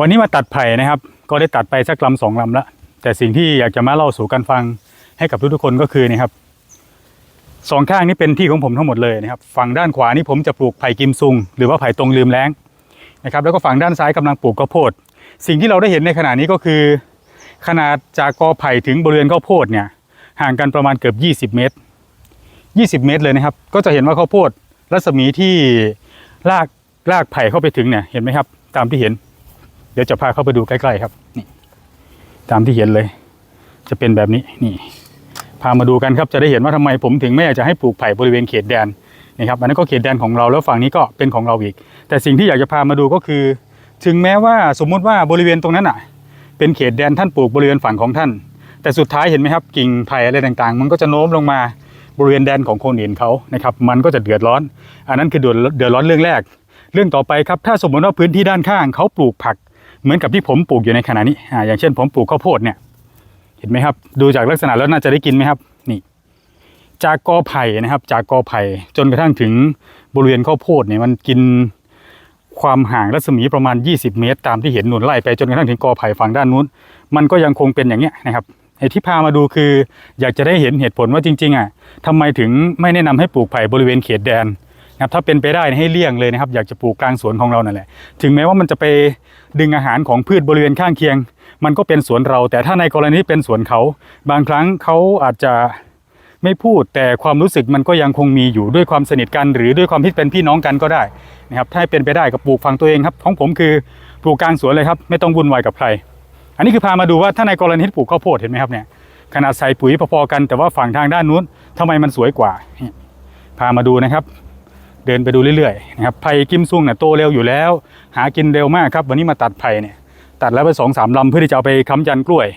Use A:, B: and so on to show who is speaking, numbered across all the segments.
A: วันนี้มาตัดไผ่นะครับ ก็ได้ตัดไปสักลำสองลำแล้วแต่สิ่งที่อยากจะมาเล่าสู่กันฟังให้กับทุกๆคนก็คือนี่ครับสองข้างนี้เป็นที่ของผมทั้งหมดเลยนะครับ ฝั่งด้านขวานี่ผมจะปลูกไผ่กิมซุง หรือว่าไผ่ตรงลืมแล้งนะครับ แล้วก็ฝั่งด้านซ้ายกำลังปลูกข้าวโพด สิ่งที่เราได้เห็นในขณะนี้ก็คือ ขนาดจากกอไผ่ถึงบริเวณข้าวโพดเนี่ยห่างกันประมาณเกือบ 20 เมตร 20 เมตรเลยนะครับ ก็จะเห็นว่าข้าวโพดรัศมีที่ลากลากไผ่เข้าไปถึงเนี่ยเห็นไหมครับ ตามที่เห็น ดี๋ยวจะพาเข้าไปดูใกล้ๆครับนี่ตามที่เห็นเลย จะเป็นแบบนี้นี่ พามาดูกันครับจะได้เห็นว่าทำไมผมถึงไม่อยากจะให้ปลูกไผ่บริเวณเขตแดนนะครับอันนั้นก็เขตแดนของเราแล้วฝั่งนี้ก็เป็นของเราอีก แต่สิ่งที่อยากจะพามาดูก็คือ ถึงแม้ว่าสมมุติว่าบริเวณตรงนั้นอะ เป็นเขตแดนท่านปลูกบริเวณฝั่งของท่าน แต่สุดท้ายเห็นไหมครับกิ่งไผ่อะไรต่างๆ มันก็จะโน้มลงมาบริเวณแดนของคนอื่นเขานะครับมันก็จะเดือดร้อน อันนั้นคือเดือดเดือดร้อนเรื่องแรก เรื่องต่อไปครับถ้าสมมติว่าพื้นที่ด้านข้างเขาปลูกผัก เหมือนกับที่ผมปลูกอยู่ในขณะนี้อ่าอย่างเช่นผมปลูกข้าวโพดเนี่ย เห็นไหมครับ ดูจากลักษณะแล้วน่าจะได้กินไหมครับ นี่ จากกอไผ่นะครับ จากกอไผ่จนกระทั่งถึงบริเวณข้าวโพดเนี่ยมันกินความห่างรัศมีประมาณ 20 เมตร ตามที่เห็นหนุนไล่ไปจนกระทั่งถึงกอไผ่ฝั่งด้านนู้น มันก็ยังคงเป็นอย่างเนี้ยนะครับไอ้ที่พามาดูคือ อยากจะได้เห็นเหตุผลว่าจริงๆอะทำไมถึงไม่แนะนำให้ปลูกไผ่บริเวณเขตแดน นะครับถ้าเป็นไปได้ให้เลี่ยงเลยนะครับ อยากจะปลูกกลางสวนของเรานั่นแหละ ถึงแม้ว่ามันจะไปดึงอาหารของพืชบริเวณข้างเคียง มันก็เป็นสวนเรา แต่ถ้าในกรณีที่เป็นสวนเขา บางครั้งเขาอาจจะไม่พูดแต่ความรู้สึกมันก็ยังคงมีอยู่ด้วยความสนิทกัน หรือด้วยความที่เป็นพี่น้องกันก็ได้นะครับถ้าเป็นไปได้ก็ปลูกฝั่งตัวเองครับของผมคือปลูกกลางสวนเลยครับ ไม่ต้องวุ่นวายกับใคร อันนี้คือพามาดูว่าถ้าในกรณีที่ปลูกข้าวโพดเห็นไหมครับเนี่ยขนาดใส่ปุ๋ยพอๆกันแต่ว่าฝั่งทางด้านนู้นทำไมมันสวยกว่า พามาดูนะครับ เดินไปดูเรื่อยๆนะครับไผ่กิมซุงเนี่ยโตเร็วอยู่แล้ว หากินเร็วมากครับ วันนี้มาตัดไผ่เนี่ยตัดแล้วไปสองสามลำเพื่อที่จะเอาไปค้ำยันกล้วย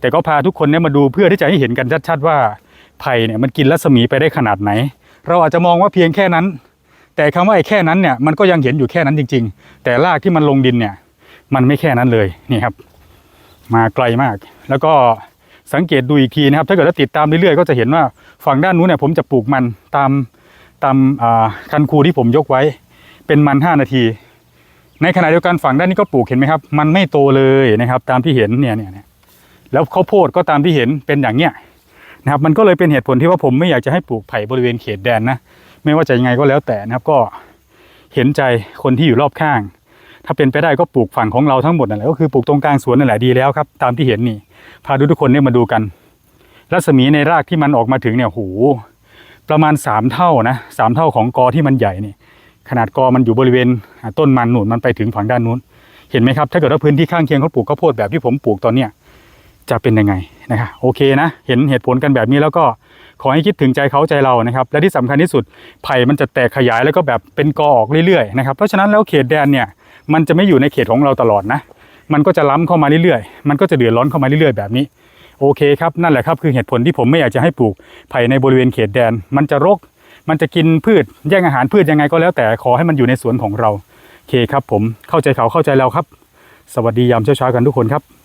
A: แต่ก็พาทุกคนเนี่ยมาดูเพื่อที่จะให้เห็นกันชัดๆว่าไผ่เนี่ยมันกินรัศมีไปได้ขนาดไหน เราอาจจะมองว่าเพียงแค่นั้น แต่คำว่าไอ้แค่นั้นเนี่ยมันก็ยังเห็นอยู่แค่นั้นจริง ๆ แต่รากที่มันลงดินเนี่ยมันไม่แค่นั้นเลยนี่ครับ มาไกลมาก แล้วก็สังเกตดูอีกทีนะครับ ถ้าเกิดว่าติดตามเรื่อยๆก็จะเห็นว่าฝั่งด้านนู้นเนี่ยผมจะปลูกมันตาม ตามคันคูที่ผมยกไว้เป็นมัน 5 นาที ในขณะเดียวกันฝั่งด้านนี้ก็ปลูกเห็นไหมครับ มันไม่โตเลยนะครับ ตามที่เห็นเนี่ยเนี่ยแล้วข้าวโพดก็ตามที่เห็นเป็นอย่างเนี้ยนะครับ มันก็เลยเป็นเหตุผลที่ว่าผมไม่อยากจะให้ปลูกไผ่บริเวณเขตแดนนะไม่ว่าจะยังไงก็แล้วแต่นะครับก็เห็นใจคนที่อยู่รอบข้าง ถ้าเป็นไปได้ก็ปลูกฝั่งของเราทั้งหมดนั่นแหละก็คือปลูกตรงกลางสวนนั่นแหละดีแล้วครับ ตามที่เห็นนี่พาทุกคนเนี่ยมาดูกัน รัศมีในรากที่มันออกมาถึงเนี่ยโห ประมาณสามเท่านะสามเท่าของกอที่มันใหญ่นี่ขนาดกอมันอยู่บริเวณต้นมันหนุนมันไปถึงฝั่งด้านนู้น เห็นไหมครับ ถ้าเกิดว่าพื้นที่ข้างเคียงเขาปลูกข้าวโพดแบบที่ผมปลูกตอนเนี้ยจะเป็นยังไงนะครับโอเคนะ เห็นเหตุผลกันแบบนี้แล้วก็ขอให้คิดถึงใจเขาใจเรานะครับ และที่สำคัญที่สุดไผ่มันจะแตกขยายแล้วก็แบบเป็นกอออกเรื่อยๆนะครับเพราะฉะนั้นแล้วเขตแดนเนี่ยมันจะไม่อยู่ในเขตของเราตลอดนะ มันก็จะล้ำเข้ามาเรื่อยๆ มันก็จะเดือดร้อนเข้ามาเรื่อยๆแบบนี้ โอเคครับนั่นแหละครับคือเหตุผลที่ผมไม่อยากจะให้ปลูกไผ่ในบริเวณเขตแดน มันจะรก มันจะกินพืชแย่งอาหารพืชยังไงก็แล้วแต่ขอให้มันอยู่ในสวนของเราโอเคครับผมเข้าใจเขาเข้าใจเราครับ สวัสดียามเช้าๆกันทุกคนครับ